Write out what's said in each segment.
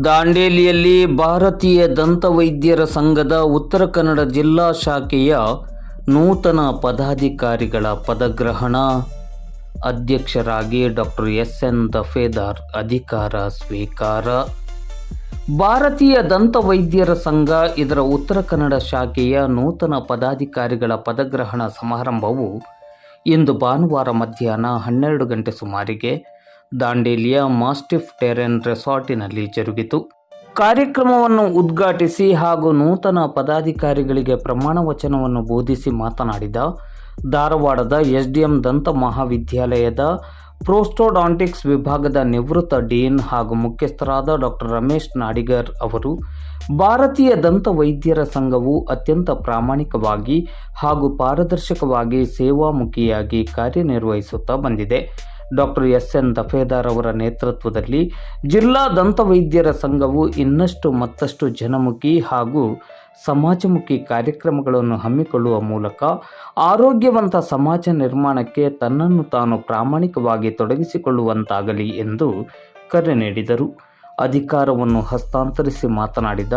ದಾಂಡೇಲಿಯಲ್ಲಿ ಭಾರತೀಯ ದಂತವೈದ್ಯರ ಸಂಘದ ಉತ್ತರ ಕನ್ನಡ ಜಿಲ್ಲಾ ಶಾಖೆಯ ನೂತನ ಪದಾಧಿಕಾರಿಗಳ ಪದಗ್ರಹಣ. ಅಧ್ಯಕ್ಷರಾಗಿ ಡಾಕ್ಟರ್ ಎಸ್ ಎನ್ ದಫೇದಾರ್ ಅಧಿಕಾರ ಸ್ವೀಕಾರ. ಭಾರತೀಯ ದಂತವೈದ್ಯರ ಸಂಘ ಇದರ ಉತ್ತರ ಕನ್ನಡ ಶಾಖೆಯ ನೂತನ ಪದಾಧಿಕಾರಿಗಳ ಪದಗ್ರಹಣ ಸಮಾರಂಭವು ಇಂದು ಭಾನುವಾರ ಮಧ್ಯಾಹ್ನ ಹನ್ನೆರಡು ಗಂಟೆ ಸುಮಾರಿಗೆ ದಾಂಡೇಲಿಯ ಮಾಸ್ಟಿಫ್ ಟೆರೆನ್ ರೆಸಾರ್ಟಿನಲ್ಲಿ ಜರುಗಿತು. ಕಾರ್ಯಕ್ರಮವನ್ನು ಉದ್ಘಾಟಿಸಿ ಹಾಗೂ ನೂತನ ಪದಾಧಿಕಾರಿಗಳಿಗೆ ಪ್ರಮಾಣ ವಚನವನ್ನು ಬೋಧಿಸಿ ಮಾತನಾಡಿದ ಧಾರವಾಡದ ಎಸ್ಡಿಎಂ ದಂತ ಮಹಾವಿದ್ಯಾಲಯದ ಪ್ರೋಸ್ಟೋಡಾಂಟಿಕ್ಸ್ ವಿಭಾಗದ ನಿವೃತ್ತ ಡೀನ್ ಹಾಗೂ ಮುಖ್ಯಸ್ಥರಾದ ಡಾಕ್ಟರ್ ರಮೇಶ್ ನಾಡಿಗರ್ ಅವರು ಭಾರತೀಯ ದಂತ ವೈದ್ಯರ ಸಂಘವು ಅತ್ಯಂತ ಪ್ರಾಮಾಣಿಕವಾಗಿ ಹಾಗೂ ಪಾರದರ್ಶಕವಾಗಿ ಸೇವಾಮುಖಿಯಾಗಿ ಕಾರ್ಯನಿರ್ವಹಿಸುತ್ತಾ ಬಂದಿದೆ. ಡಾಕ್ಟರ್ ಎಸ್ ಎನ್ ದಫೇದಾರ್ ಅವರ ನೇತೃತ್ವದಲ್ಲಿ ಜಿಲ್ಲಾ ದಂತವೈದ್ಯರ ಸಂಘವು ಇನ್ನಷ್ಟು ಮತ್ತಷ್ಟು ಜನಮುಖಿ ಹಾಗೂ ಸಮಾಜಮುಖಿ ಕಾರ್ಯಕ್ರಮಗಳನ್ನು ಹಮ್ಮಿಕೊಳ್ಳುವ ಮೂಲಕ ಆರೋಗ್ಯವಂತ ಸಮಾಜ ನಿರ್ಮಾಣಕ್ಕೆ ತನ್ನನ್ನು ತಾನು ಪ್ರಾಮಾಣಿಕವಾಗಿ ತೊಡಗಿಸಿಕೊಳ್ಳುವಂತಾಗಲಿ ಎಂದು ಕರೆ ನೀಡಿದರು. ಅಧಿಕಾರವನ್ನು ಹಸ್ತಾಂತರಿಸಿ ಮಾತನಾಡಿದ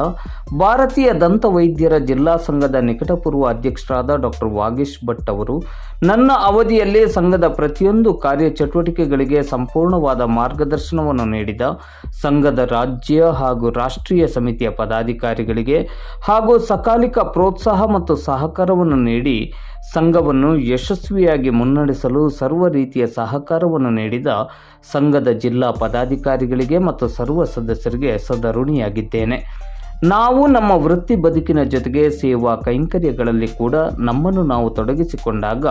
ಭಾರತೀಯ ದಂತವೈದ್ಯರ ಜಿಲ್ಲಾ ಸಂಘದ ನಿಕಟಪೂರ್ವ ಅಧ್ಯಕ್ಷರಾದ ಡಾಕ್ಟರ್ ವಾಗೇಶ್ ಭಟ್ ಅವರು, ನನ್ನ ಅವಧಿಯಲ್ಲಿ ಸಂಘದ ಪ್ರತಿಯೊಂದು ಕಾರ್ಯಚಟುವಟಿಕೆಗಳಿಗೆ ಸಂಪೂರ್ಣವಾದ ಮಾರ್ಗದರ್ಶನವನ್ನು ನೀಡಿದ ಸಂಘದ ರಾಜ್ಯ ಹಾಗೂ ರಾಷ್ಟ್ರೀಯ ಸಮಿತಿಯ ಪದಾಧಿಕಾರಿಗಳಿಗೆ ಹಾಗೂ ಸಕಾಲಿಕ ಪ್ರೋತ್ಸಾಹ ಮತ್ತು ಸಹಕಾರವನ್ನು ನೀಡಿ ಸಂಘವನ್ನು ಯಶಸ್ವಿಯಾಗಿ ಮುನ್ನಡೆಸಲು ಸರ್ವ ರೀತಿಯ ಸಹಕಾರವನ್ನು ನೀಡಿದ ಸಂಘದ ಜಿಲ್ಲಾ ಪದಾಧಿಕಾರಿಗಳಿಗೆ ಮತ್ತು ಸರ್ವ ಸದಸ್ಯರಿಗೆ ಸದಋಣಿಯಾಗಿದ್ದೇನೆ ನಾವು ನಮ್ಮ ವೃತ್ತಿ ಬದುಕಿನ ಜೊತೆಗೆ ಸೇವಾ ಕೈಂಕರ್ಯಗಳಲ್ಲಿ ಕೂಡ ನಮ್ಮನ್ನು ನಾವು ತೊಡಗಿಸಿಕೊಂಡಾಗ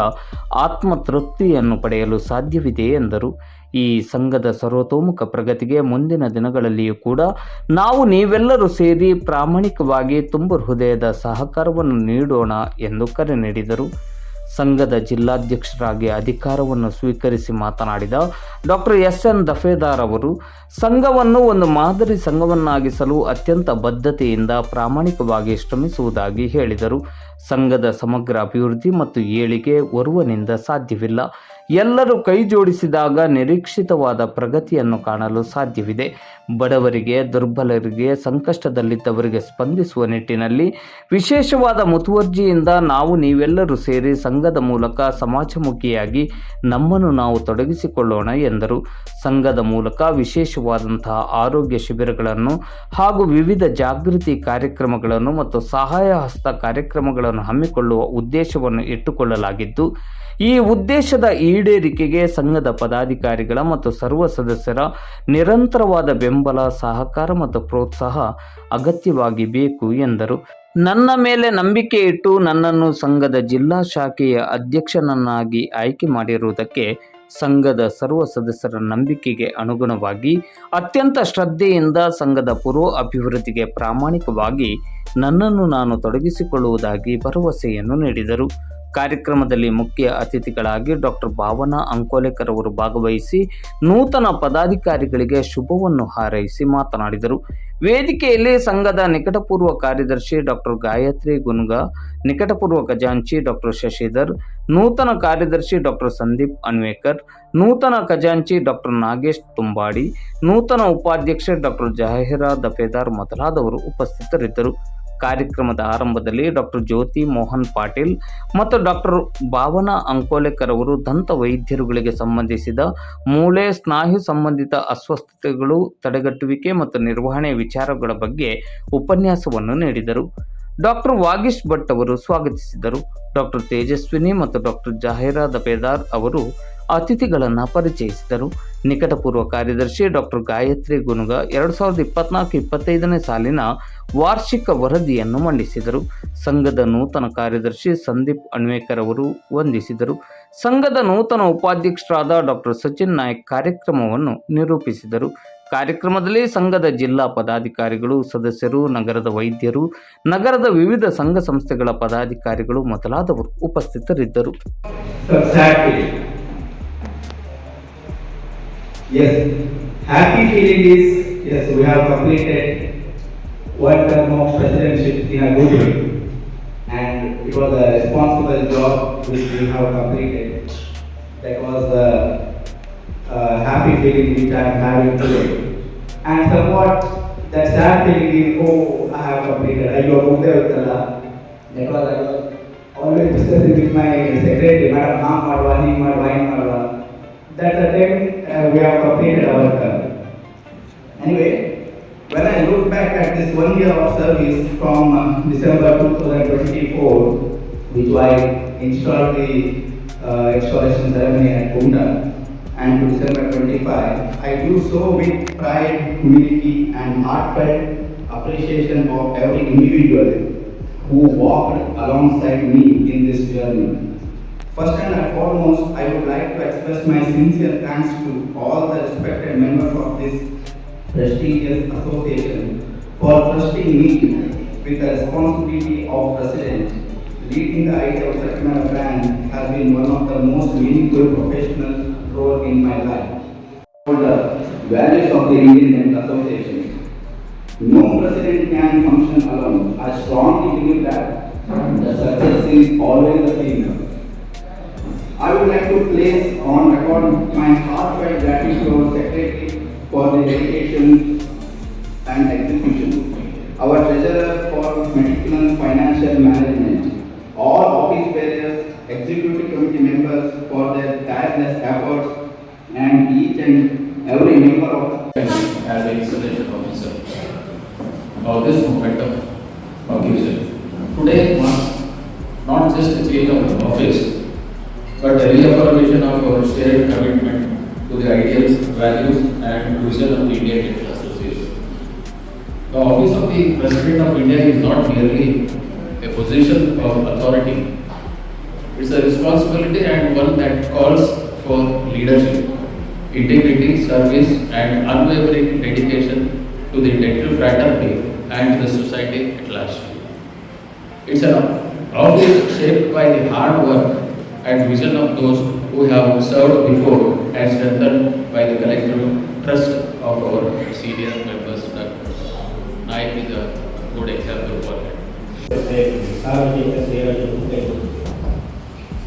ಆತ್ಮತೃಪ್ತಿಯನ್ನು ಪಡೆಯಲು ಸಾಧ್ಯವಿದೆ ಎಂದರು. ಈ ಸಂಘದ ಸರ್ವತೋಮುಖ ಪ್ರಗತಿಗೆ ಮುಂದಿನ ದಿನಗಳಲ್ಲಿಯೂ ಕೂಡ ನಾವು ನೀವೆಲ್ಲರೂ ಸೇರಿ ಪ್ರಾಮಾಣಿಕವಾಗಿ ತುಂಬ ಹೃದಯದ ಸಹಕಾರವನ್ನು ನೀಡೋಣ ಎಂದು ಕರೆ ನೀಡಿದರು. ಸಂಘದ ಜಿಲ್ಲಾಧ್ಯಕ್ಷರಾಗಿ ಅಧಿಕಾರವನ್ನು ಸ್ವೀಕರಿಸಿ ಮಾತನಾಡಿದ ಡಾಕ್ಟರ್ ಎಸ್ ಎನ್ ದಫೇದಾರ್ ಅವರು, ಸಂಘವನ್ನು ಒಂದು ಮಾದರಿ ಸಂಘವನ್ನಾಗಿಸಲು ಅತ್ಯಂತ ಬದ್ಧತೆಯಿಂದ ಪ್ರಾಮಾಣಿಕವಾಗಿ ಶ್ರಮಿಸುವುದಾಗಿ ಹೇಳಿದರು. ಸಂಘದ ಸಮಗ್ರ ಅಭಿವೃದ್ಧಿ ಮತ್ತು ಏಳಿಗೆ ಒರುವನಿಂದ ಸಾಧ್ಯವಿಲ್ಲ. ಎಲ್ಲರೂ ಕೈ ಜೋಡಿಸಿದಾಗ ನಿರೀಕ್ಷಿತವಾದ ಪ್ರಗತಿಯನ್ನು ಕಾಣಲು ಸಾಧ್ಯವಿದೆ. ಬಡವರಿಗೆ, ದುರ್ಬಲರಿಗೆ, ಸಂಕಷ್ಟದಲ್ಲಿದ್ದವರಿಗೆ ಸ್ಪಂದಿಸುವ ನಿಟ್ಟಿನಲ್ಲಿ ವಿಶೇಷವಾದ ಮುತುವರ್ಜಿಯಿಂದ ನಾವು ನೀವೆಲ್ಲರೂ ಸೇರಿ ಸಂಘದ ಮೂಲಕ ಸಮಾಜಮುಖಿಯಾಗಿ ನಮ್ಮನ್ನು ನಾವು ತೊಡಗಿಸಿಕೊಳ್ಳೋಣ ಎಂದರು. ಸಂಘದ ಮೂಲಕ ವಿಶೇಷವಾದಂತಹ ಆರೋಗ್ಯ ಶಿಬಿರಗಳನ್ನು ಹಾಗೂ ವಿವಿಧ ಜಾಗೃತಿ ಕಾರ್ಯಕ್ರಮಗಳನ್ನು ಮತ್ತು ಸಹಾಯ ಹಸ್ತ ಕಾರ್ಯಕ್ರಮಗಳನ್ನು ಹಮ್ಮಿಕೊಳ್ಳುವ ಉದ್ದೇಶವನ್ನು ಇಟ್ಟುಕೊಳ್ಳಲಾಗಿದ್ದು, ಈ ಉದ್ದೇಶದ ಈಡೇರಿಕೆಗೆ ಸಂಘದ ಪದಾಧಿಕಾರಿಗಳ ಮತ್ತು ಸರ್ವ ಸದಸ್ಯರ ನಿರಂತರವಾದ ಬೆಂಬಲ, ಸಹಕಾರ ಮತ್ತು ಪ್ರೋತ್ಸಾಹ ಅಗತ್ಯವಾಗಿ ಬೇಕು ಎಂದರು. ನನ್ನ ಮೇಲೆ ನಂಬಿಕೆ ಇಟ್ಟು ನನ್ನನ್ನು ಸಂಘದ ಜಿಲ್ಲಾ ಶಾಖೆಯ ಅಧ್ಯಕ್ಷನನ್ನಾಗಿ ಆಯ್ಕೆ ಮಾಡಿರುವುದಕ್ಕೆ ಸಂಘದ ಸರ್ವ ಸದಸ್ಯರ ನಂಬಿಕೆಗೆ ಅನುಗುಣವಾಗಿ ಅತ್ಯಂತ ಶ್ರದ್ಧೆಯಿಂದ ಸಂಘದ ಪೂರ್ವ ಅಭಿವೃದ್ಧಿಗೆ ಪ್ರಾಮಾಣಿಕವಾಗಿ ನನ್ನನ್ನು ನಾನು ತೊಡಗಿಸಿಕೊಳ್ಳುವುದಾಗಿ ಭರವಸೆಯನ್ನು ನೀಡಿದರು. ಕಾರ್ಯಕ್ರಮದಲ್ಲಿ ಮುಖ್ಯ ಅತಿಥಿಗಳಾಗಿ ಡಾಕ್ಟರ್ ಭಾವನಾ ಅಂಕೋಲೇಕರ್ ಅವರು ಭಾಗವಹಿಸಿ ನೂತನ ಪದಾಧಿಕಾರಿಗಳಿಗೆ ಶುಭವನ್ನು ಹಾರೈಸಿ ಮಾತನಾಡಿದರು. ವೇದಿಕೆಯಲ್ಲಿ ಸಂಘದ ನಿಕಟಪೂರ್ವ ಕಾರ್ಯದರ್ಶಿ ಡಾಕ್ಟರ್ ಗಾಯತ್ರಿ ಗುನ್ಗ, ನಿಕಟಪೂರ್ವ ಖಜಾಂಚಿ ಡಾಕ್ಟರ್ ಶಶಿಧರ್, ನೂತನ ಕಾರ್ಯದರ್ಶಿ ಡಾಕ್ಟರ್ ಸಂದೀಪ್ ಅನ್ವೇಕರ್, ನೂತನ ಖಜಾಂಚಿ ಡಾಕ್ಟರ್ ನಾಗೇಶ್ ತುಂಬಾಡಿ, ನೂತನ ಉಪಾಧ್ಯಕ್ಷ ಡಾಕ್ಟರ್ ಜಹೀರಾ ದಫೇದಾರ್ ಮೊದಲಾದವರು ಉಪಸ್ಥಿತರಿದ್ದರು. ಕಾರ್ಯಕ್ರಮದ ಆರಂಭದಲ್ಲಿ ಡಾಕ್ಟರ್ ಜ್ಯೋತಿ ಮೋಹನ್ ಪಾಟೀಲ್ ಮತ್ತು ಡಾಕ್ಟರ್ ಭಾವನಾ ಅಂಕೋಲೆಕರ್ ಅವರು ದಂತ ವೈದ್ಯರುಗಳಿಗೆ ಸಂಬಂಧಿಸಿದ ಮೂಳೆ, ಸ್ನಾಯು ಸಂಬಂಧಿತ ಅಸ್ವಸ್ಥತೆಗಳು, ತಡೆಗಟ್ಟುವಿಕೆ ಮತ್ತು ನಿರ್ವಹಣೆ ವಿಚಾರಗಳ ಬಗ್ಗೆ ಉಪನ್ಯಾಸವನ್ನು ನೀಡಿದರು. ಡಾಕ್ಟರ್ ವಾಗೀಶ್ ಭಟ್ ಅವರು ಸ್ವಾಗತಿಸಿದರು. ಡಾಕ್ಟರ್ ತೇಜಸ್ವಿನಿ ಮತ್ತು ಡಾಕ್ಟರ್ ಜಾಹಿರಾ ಬೇದಾರ್ ಅವರು ಅತಿಥಿಗಳನ್ನು ಪರಿಚಯಿಸಿದರು. ನಿಕಟಪೂರ್ವ ಕಾರ್ಯದರ್ಶಿ ಡಾಕ್ಟರ್ ಗಾಯತ್ರಿ ಗುನುಗ ಎರಡು ಸಾವಿರದ ಇಪ್ಪತ್ನಾಲ್ಕು ಇಪ್ಪತ್ತೈದನೇ ಸಾಲಿನ ವಾರ್ಷಿಕ ವರದಿಯನ್ನು ಮಂಡಿಸಿದರು. ಸಂಘದ ನೂತನ ಕಾರ್ಯದರ್ಶಿ ಸಂದೀಪ್ ಅಣ್ವೇಕರ್ ಅವರು ವಂದಿಸಿದರು. ಸಂಘದ ನೂತನ ಉಪಾಧ್ಯಕ್ಷರಾದ ಡಾಕ್ಟರ್ ಸಚಿನ್ ನಾಯಕ್ ಕಾರ್ಯಕ್ರಮವನ್ನು ನಿರೂಪಿಸಿದರು. ಕಾರ್ಯಕ್ರಮದಲ್ಲಿ ಸಂಘದ ಜಿಲ್ಲಾ ಪದಾಧಿಕಾರಿಗಳು, ಸದಸ್ಯರು, ನಗರದ ವೈದ್ಯರು, ನಗರದ ವಿವಿಧ ಸಂಘ ಸಂಸ್ಥೆಗಳ ಪದಾಧಿಕಾರಿಗಳು ಮೊದಲಾದವರು ಉಪಸ್ಥಿತರಿದ್ದರು. Yes, happy feeling is, yes, we have completed one term of presidency in a good way. And it was a responsible job which we have completed. That was the uh, happy feeling which I am having today. And somewhat that sad feeling is, oh, I have completed. ಅಯ್ಯೋ ಮುಗ್ದೇ ಹೋಯ್ತಲ್ಲ that was I was always discussing with my secretary, madam, ಹಾಂ ಮಾಡುವ ಹೀಗೆ ಮಾಡುವ ಹಿಂಗೆ ಮಾಡುವ that time uh, we have completed our term. Anyway, when I look back at this one year of service from uh, December 2024, which I installed the uh, installation ceremony at Kunda, and to December 25, I do so with pride, humility, and heartfelt appreciation of every individual who walked alongside me in this journey. First and foremost, I would like to express my sincere thanks to all the respected members of this prestigious association for trusting me with the responsibility of president. Leading the idea of Satyamara brand has been one of the most meaningful professional role in my life. For the values of the Indian Association. No president can function alone. I strongly believe that the success is always the team. I would like to place on record my heartfelt gratitude to our secretary for the dedication and execution. Our treasurer for meticulous financial management. All office bearers, executive committee members for their tireless efforts and each and every member of the as a installation officer of this momentum of occasion. Today marks not just a change of office, but a reaffirmation of our shared commitment to the ideals, values, and vision of the Indian Dental Association. The office of the President of India is not merely a position of authority. It's a responsibility and one that calls for leadership, integrity, service, and unwavering dedication to the dental fraternity and the society at large. It's an office shaped by the hard work and vision of those who have served before and strengthened by the collective trust of our senior members. Naik is a good example for that. ಸಾರ್ವಜನಿಕ ಸೇವೆಯನ್ನು ಕೈಗೊಂಡು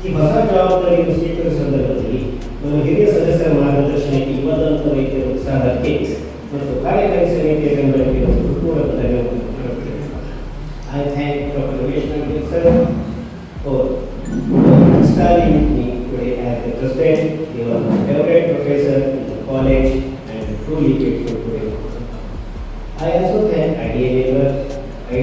ಈ ಹೊಸ ಜವಾಬ್ದಾರಿಯನ್ನು ಸ್ವೀಕರಿಸುವ ಸಂದರ್ಭದಲ್ಲಿ ನಮ್ಮ ಹಿರಿಯ ಸದಸ್ಯರ ಮಾರ್ಗದರ್ಶನಕ್ಕೆ ಯುವದಂತ ವೈದ್ಯರ ಉತ್ಸಾಹಕ್ಕೆ ಮತ್ತು ಕಾರ್ಯಕಾರಿ ಸಮಿತಿಯ ಬೆಂಬಲಕ್ಕೆ the president, your favorite professor in the college and truly grateful to you. I also thank IDA members. I,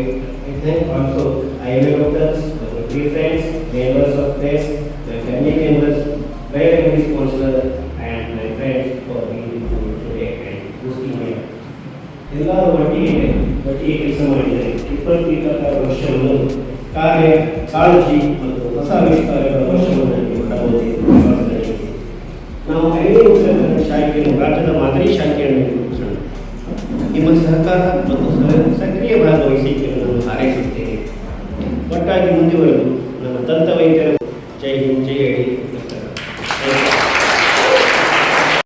I thank also IMA doctors, my dear friends, members of press, my family members, very sponsor and my friends for being with me today and boosting me. up. ಎಲ್ಲರೂ ಒಟ್ಟಿಗೆ ಒಟ್ಟಿಗೆ ಕೆಲಸ ಮಾಡಿದರೆ ಇಪ್ಪತ್ತಿಪ್ಪತ್ತಾರು ವರ್ಷವನ್ನು ಕಾರ್ಯ ಕಾಳಜಿ ಮತ್ತು ಹೊಸ ಆವಿಷ್ಕಾರಗಳ